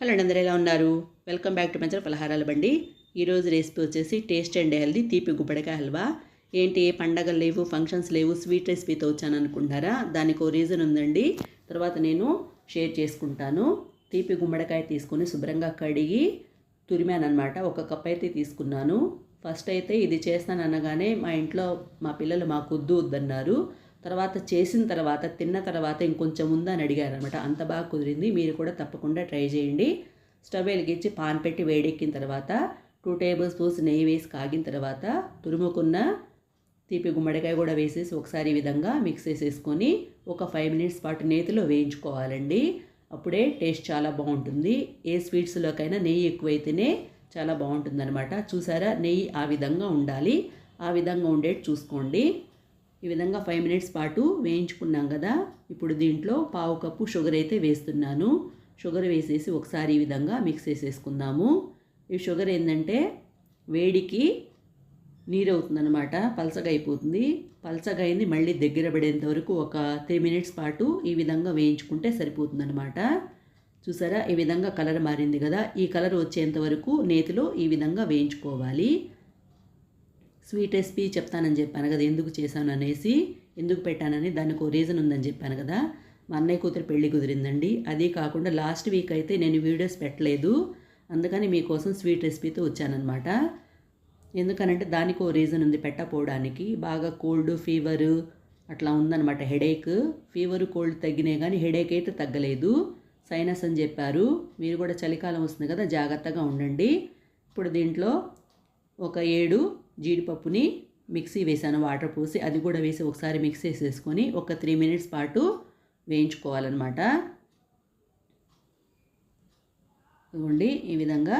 Hello అండి అందరూ ఎలా ఉన్నారు? వెల్కమ్ బ్యాక్ టు మంచి పలహారాల బండి. ఈరోజు రెసిపీ వచ్చేసి టేస్ట్ అండ్ హెల్దీ తీపి గుబ్బడికాయ హల్వా. ఏంటి పండగలు లేవు ఫంక్షన్స్ లేవు స్వీట్ రెసిపీతో వచ్చాను అనుకుంటారా? దానికి ఓ రీజన్ ఉందండి. తర్వాత నేను షేర్ చేసుకుంటాను. తీపి గుమ్మడికాయ తీసుకొని శుభ్రంగా కడిగి తురిమాను అనమాట ఒక కప్ అయితే తీసుకున్నాను. ఫస్ట్ అయితే ఇది చేస్తాను అనగానే మా ఇంట్లో మా పిల్లలు మాకు వద్దు వద్దన్నారు తర్వాత చేసిన తర్వాత తిన్న తర్వాత ఇంకొంచెం ఉందా అని అంత బాగా కుదిరింది మీరు కూడా తప్పకుండా ట్రై చేయండి. స్టవ్ వెలిగించి పాన్ పెట్టి వేడెక్కిన తర్వాత టూ టేబుల్ స్పూన్స్ నెయ్యి వేసి కాగిన తర్వాత తురుముకున్న తీపి గుమ్మడికాయ కూడా వేసేసి ఒకసారి ఈ విధంగా మిక్స్ చేసేసుకొని ఒక ఫైవ్ మినిట్స్ పాటు నేతిలో వేయించుకోవాలండి. అప్పుడే టేస్ట్ చాలా బాగుంటుంది. ఏ స్వీట్స్లోకైనా నెయ్యి ఎక్కువైతేనే చాలా బాగుంటుంది అనమాట చూసారా? నెయ్యి ఆ విధంగా ఉండాలి. ఆ విధంగా ఉండేటి చూసుకోండి. ఈ విధంగా ఫైవ్ మినిట్స్ పాటు వేయించుకున్నాం కదా. ఇప్పుడు దీంట్లో పావు కప్పు షుగర్ అయితే వేస్తున్నాను. షుగర్ వేసేసి ఒకసారి ఈ విధంగా మిక్స్ చేసేసుకుందాము. ఈ షుగర్ ఏంటంటే వేడికి నీరు అవుతుందన్నమాట పలసగా అయిపోతుంది పలసగా అయింది మళ్ళీ దగ్గర పడేంత వరకు ఒక త్రీ మినిట్స్ పాటు ఈ విధంగా వేయించుకుంటే సరిపోతుందన్నమాట. చూసారా? ఈ విధంగా కలర్ మారింది కదా. ఈ కలర్ వచ్చేంత వరకు నేతిలో ఈ విధంగా వేయించుకోవాలి. స్వీట్ రెసిపీ చెప్తానని చెప్పాను కదా ఎందుకు చేశాను అనేసి ఎందుకు పెట్టానని దానికి ఒక రీజన్ ఉందని చెప్పాను కదా. మా అన్నయ్య కూతురు పెళ్ళి కుదిరిందండి. అది కాకుండా లాస్ట్ వీక్ అయితే నేను వీడియోస్ పెట్టలేదు. అందుకని మీకోసం స్వీట్ రెసిపీతో వచ్చానమాట ఎందుకనంటే దానికి ఓ రీజన్ ఉంది పెట్టపోవడానికి. బాగా కోల్డ్ ఫీవరు అట్లా ఉందన్నమాట హెడేక్. ఫీవర్ కోల్డ్ తగ్గినాయి కానీ హెడేక్ అయితే తగ్గలేదు. సైనస్ అని చెప్పారు. మీరు కూడా చలికాలం వస్తుంది కదా జాగ్రత్తగా ఉండండి. ఇప్పుడు దీంట్లో ఒక ఏడు జీడిపప్పుని మిక్సీ వేసాను వాటర్ పోసి అది కూడా వేసి ఒకసారి మిక్స్ చేసేసుకొని ఒక త్రీ మినిట్స్ పాటు వేయించుకోవాలన్నమాట. ఇవ్వండి ఈ విధంగా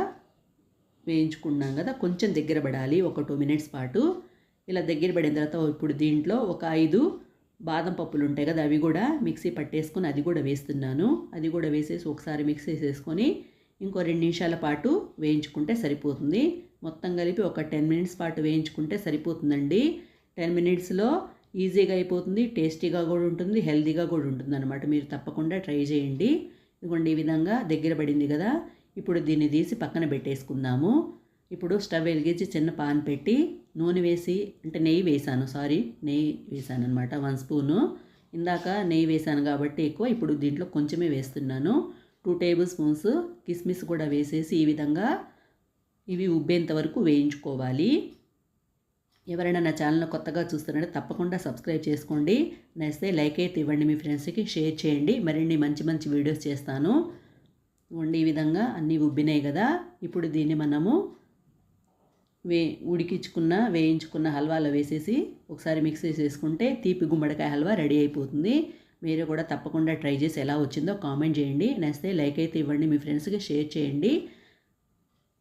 వేయించుకున్నాం కదా కొంచెం దగ్గర పడాలి ఒక టూ మినిట్స్ పాటు. ఇలా దగ్గర పడిన తర్వాత ఇప్పుడు దీంట్లో ఒక ఐదు బాదం పప్పులు ఉంటాయి కదా అవి కూడా మిక్సీ పట్టేసుకొని అది కూడా వేస్తున్నాను. అది కూడా వేసేసి ఒకసారి మిక్స్ చేసేసుకొని ఇంకో రెండు నిమిషాల పాటు వేయించుకుంటే సరిపోతుంది. మొత్తం కలిపి ఒక టెన్ మినిట్స్ పాటు వేయించుకుంటే సరిపోతుందండి. టెన్ మినిట్స్లో ఈజీగా అయిపోతుంది టేస్టీగా కూడా ఉంటుంది హెల్తీగా కూడా ఉంటుంది అనమాట మీరు తప్పకుండా ట్రై చేయండి. ఇదిగోండి ఈ విధంగా దగ్గర పడింది కదా. ఇప్పుడు దీన్ని తీసి పక్కన పెట్టేసుకుందాము. ఇప్పుడు స్టవ్ వెలిగించి చిన్న పాన్ పెట్టి నూనె వేసి అంటే నెయ్యి వేసాను సారీ నెయ్యి వేసాను అనమాట వన్ స్పూను. ఇందాక నెయ్యి వేసాను కాబట్టి ఎక్కువ ఇప్పుడు దీంట్లో కొంచెమే వేస్తున్నాను. టూ టేబుల్ స్పూన్స్ కిస్మిస్ కూడా వేసేసి ఈ విధంగా ఇవి ఉబ్బేంత వరకు వేయించుకోవాలి. ఎవరైనా నా ఛానల్ కొత్తగా చూస్తున్నారో తప్పకుండా సబ్స్క్రైబ్ చేసుకోండి. నచ్చితే లైక్ అయితే ఇవ్వండి. మీ ఫ్రెండ్స్కి షేర్ చేయండి. మరిన్ని మంచి మంచి వీడియోస్ చేస్తాను. ఉండే విధంగా అన్నీ ఉబ్బినాయి కదా. ఇప్పుడు దీన్ని మనము వే ఉడికించుకున్న వేయించుకున్న హల్వాలో వేసేసి ఒకసారి మిక్స్ చేసేసుకుంటే తీపి గుమ్మడికాయ హల్వా రెడీ అయిపోతుంది. మీరు కూడా తప్పకుండా ట్రై చేసి ఎలా వచ్చిందో కామెంట్ చేయండి. నచ్చితే లైక్ అయితే ఇవ్వండి. మీ ఫ్రెండ్స్కి షేర్ చేయండి.